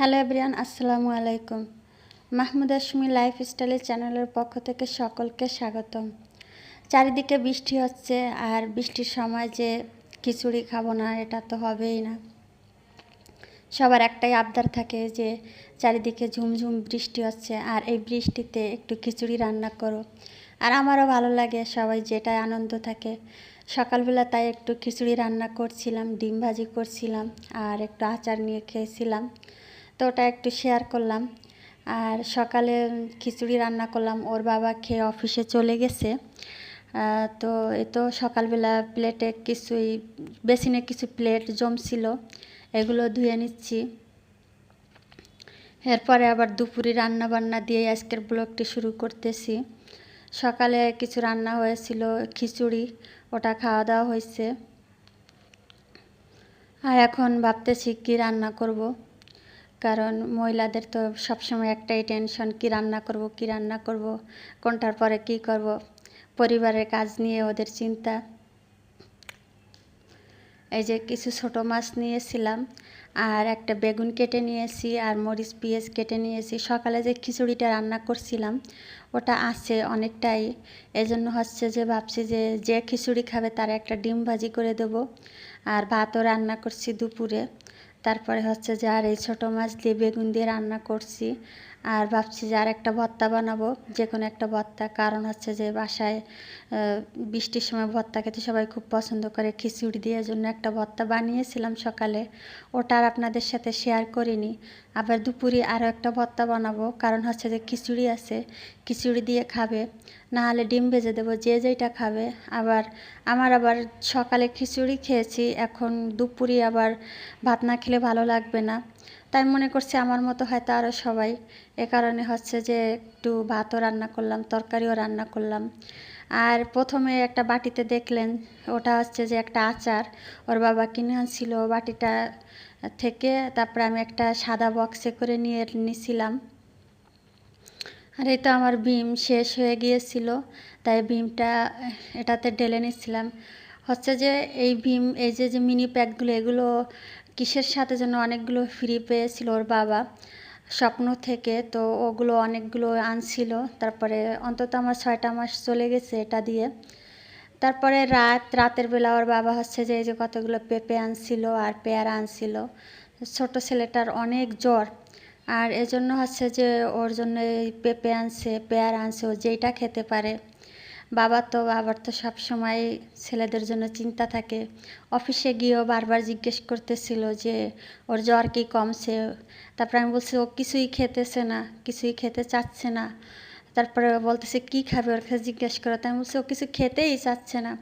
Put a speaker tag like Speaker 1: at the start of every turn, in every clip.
Speaker 1: Hello everyone আসসালামু আলাইকুম। Mahmud আশমি life স্টাইলের চ্যানেলের পক্ষ থেকে সকলকে স্বাগতম। চারিদিকে বৃষ্টি হচ্ছে আর বৃষ্টির সময় যে খিচুড়ি খাব না, এটা তো হবেই না। সবার একটাই আবদার থাকে যে চারিদিকে ঝুমঝুম বৃষ্টি হচ্ছে আর এই বৃষ্টিতে একটু খিচুড়ি রান্না করো। আর আমারও ভালো লাগে, সবাই যেটাই আনন্দ থাকে। সকালবেলা তাই একটু খিচুড়ি রান্না করছিলাম, ডিম ভাজি করছিলাম আর একটু আচার নিয়ে খেয়েছিলাম। তো ওটা একটু শেয়ার করলাম। আর সকালে খিচুড়ি রান্না করলাম, ওর বাবা খেয়ে অফিসে চলে গেছে। তো এ তো সকালবেলা প্লেটে কিছুই, বেসিনে কিছু প্লেট জমছিল, এগুলো ধুয়ে নিচ্ছি। এরপরে আবার দুপুরে রান্না বান্না দিয়ে আজকের ব্লগটি শুরু করতেছি। সকালে কিছু রান্না হয়েছিল, খিচুড়ি, ওটা খাওয়া দাওয়া হয়েছে। আর এখন ভাবতেছি কি রান্না করব। কারণ মহিলাদের তো সবসময় একটাই টেনশন কি রান্না করব, কি রান্না করব, কোনটার পরে কি করব? পরিবারের কাজ নিয়ে ওদের চিন্তা। এই যে কিছু ছোট মাছ নিয়েছিলাম, আর একটা বেগুন কেটে নিয়েছি, আর মরিচ, পেঁয়াজ কেটে নিয়েছি। সকালে যে খিচুড়িটা রান্না করছিলাম, ওটা আছে অনেকটাই। এজন্য হচ্ছে যে ভাবছি যে যে খিচুড়ি খাবে তার একটা ডিম ভাজি করে দেব। আর ভাতও রান্না করছি দুপুরে। তারপরে হচ্ছে যে আর এই ছোটো মাছ দিয়ে বেগুন দিয়ে রান্না করছি। আর ভাবছি যে আর একটা ভর্তা বানাবো যে কোনো একটা ভর্তা কারণ হচ্ছে যে বাসায় বৃষ্টির সময় ভর্তা খেতে সবাই খুব পছন্দ করে। খিচুড়ি দিয়ে জন্য একটা ভর্তা বানিয়েছিলাম সকালে। ওটা আর আপনাদের সাথে শেয়ার করিনি। আবার দুপুরে আরও একটা ভর্তা বানাবো। কারণ হচ্ছে যে খিচুড়ি আছে, খিচুড়ি দিয়ে খাবে। না হলে ডিম ভেজে দেবো, যে যেইটা খাবে। আবার আমার আবার সকালে খিচুড়ি খেয়েছি, এখন দুপুরে আবার ভাত না খেলে ভালো লাগবে না। তাই মনে করছি আমার মতো হয়তো আরও সবাই। এ কারণে হচ্ছে যে একটু ভাতও রান্না করলাম, তরকারিও রান্না করলাম। আর প্রথমে একটা বাটিতে দেখলেন, ওটা হচ্ছে যে একটা আচার। ওর বাবা কিনে আনছিল বাটিটা থেকে, তারপরে আমি একটা সাদা বক্সে করে নিয়ে নিছিলাম। আর এই তো আমার ভীম শেষ হয়ে গিয়েছিল, তাই ভীমটা এটাতে ঢেলে নিচ্ছিলাম হচ্ছে যে এই ভীম এই যে যে মিনি প্যাকগুলো এগুলো কিসের সাথে যেন অনেকগুলো ফ্রি পেয়েছিল ওর বাবা? স্বপ্ন থেকে তো ওগুলো অনেকগুলো আনছিল। তারপরে অন্তত আমার ছয়টা মাস চলে গেছে এটা দিয়ে। তারপরে রাত, রাতের বেলা ওর বাবা হচ্ছে যে, এই যে কতগুলো পেঁপে আনছিল আর পেয়ারা আনছিল। ছোট ছেলেটার অনেক জ্বর। আর এজন্য হচ্ছে যে ওর জন্য এই পেঁপে আনছে, পেয়ারা আনছে, ও যেইটা খেতে পারে। বাবা তো, বাবার তো সব সময় ছেলেদের জন্য চিন্তা থাকে। অফিসে গিয়েও বারবার জিজ্ঞেস করতেছিল যে, ওর জ্বর কি কমছে? তারপরে আমি বলছি, ও কিছুই খেতেছে না, কিছুই খেতে চাচ্ছে না। তারপরে বলতেছে, কি খাবে? ওর কাছে জিজ্ঞেস করো। তাই আমি বলছি, ও কিছু খেতেই চাচ্ছে না।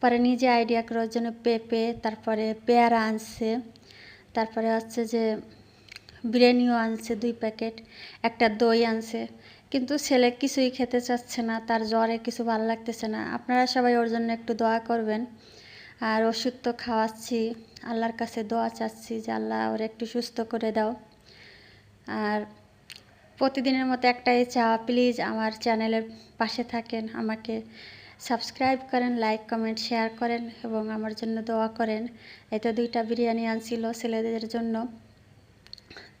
Speaker 1: পরে নিজে আইডিয়া করে ওর জন্য পেঁপে, তারপরে পেয়ারা আনছে। তারপরে হচ্ছে যে, বিরিয়ানিও আনছে দুই প্যাকেট, একটা দই আনছে। কিন্তু ছেলে কিছুই খেতে চাচ্ছে না, তার জ্বরে কিছু ভালো লাগতেছে না। আপনারা সবাই ওর জন্য একটু দোয়া করবেন। আর ওষুধ তো খাওয়াচ্ছি, আল্লাহর কাছে দোয়া চাচ্ছি যে আল্লাহ ওর একটু সুস্থ করে দাও। আর প্রতিদিনের মতো একটাই চাওয়া প্লিজ আমার চ্যানেলের পাশে থাকেন, আমাকে সাবস্ক্রাইব করেন লাইক কমেন্ট শেয়ার করেন এবং আমার জন্য দোয়া করেন। এতে দুইটা বিরিয়ানি আনছিল ছেলেদের জন্য।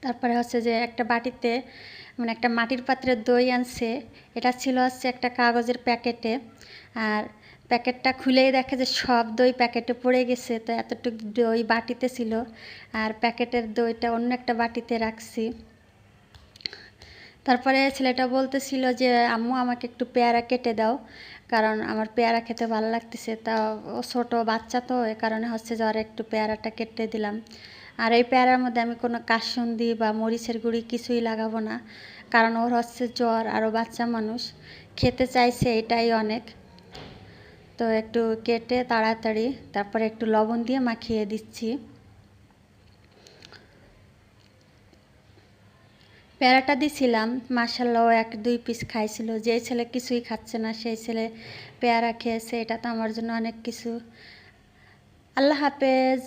Speaker 1: তারপরে হচ্ছে যে একটা বাটিতে মানে একটা মাটির পাত্রের দই আনছে, এটা ছিল হচ্ছে একটা কাগজের প্যাকেটে। আর প্যাকেটটা খুলেই দেখে যে সব দই প্যাকেটে পড়ে গেছে, তো এতটুকু দই বাটিতে ছিল। আর প্যাকেটের দইটা অন্য একটা বাটিতে রাখছি। তারপরে ছেলেটা বলতেছিল যে, আম্মু, আমাকে একটু পেয়ারা কেটে দাও, কারণ আমার পেয়ারা খেতে ভালো লাগতেছে। তা ও ছোটো বাচ্চা তো, এ কারণে হচ্ছে আর একটু পেয়ারাটা কেটে দিলাম। আর এই পেয়ারার মধ্যে আমি কোনো কাসুন্দি বা মরিচের গুঁড়ি কিছুই লাগাবো না, কারণ ওর হচ্ছে জ্বর আরও বাচ্চা মানুষ। খেতে চাইছে এটাই অনেক। তো একটু কেটে তাড়াতাড়ি তারপরে একটু লবণ দিয়ে মাখিয়ে দিচ্ছি। প্যারাটা দিছিলাম মাসাল্লাহ এক দুই পিস খাইছিল। যে ছেলে কিছুই খাচ্ছে না, সেই ছেলে পেয়ারা খেয়েছে, এটা তো আমার জন্য অনেক কিছু। আল্লাহ হাফেজ।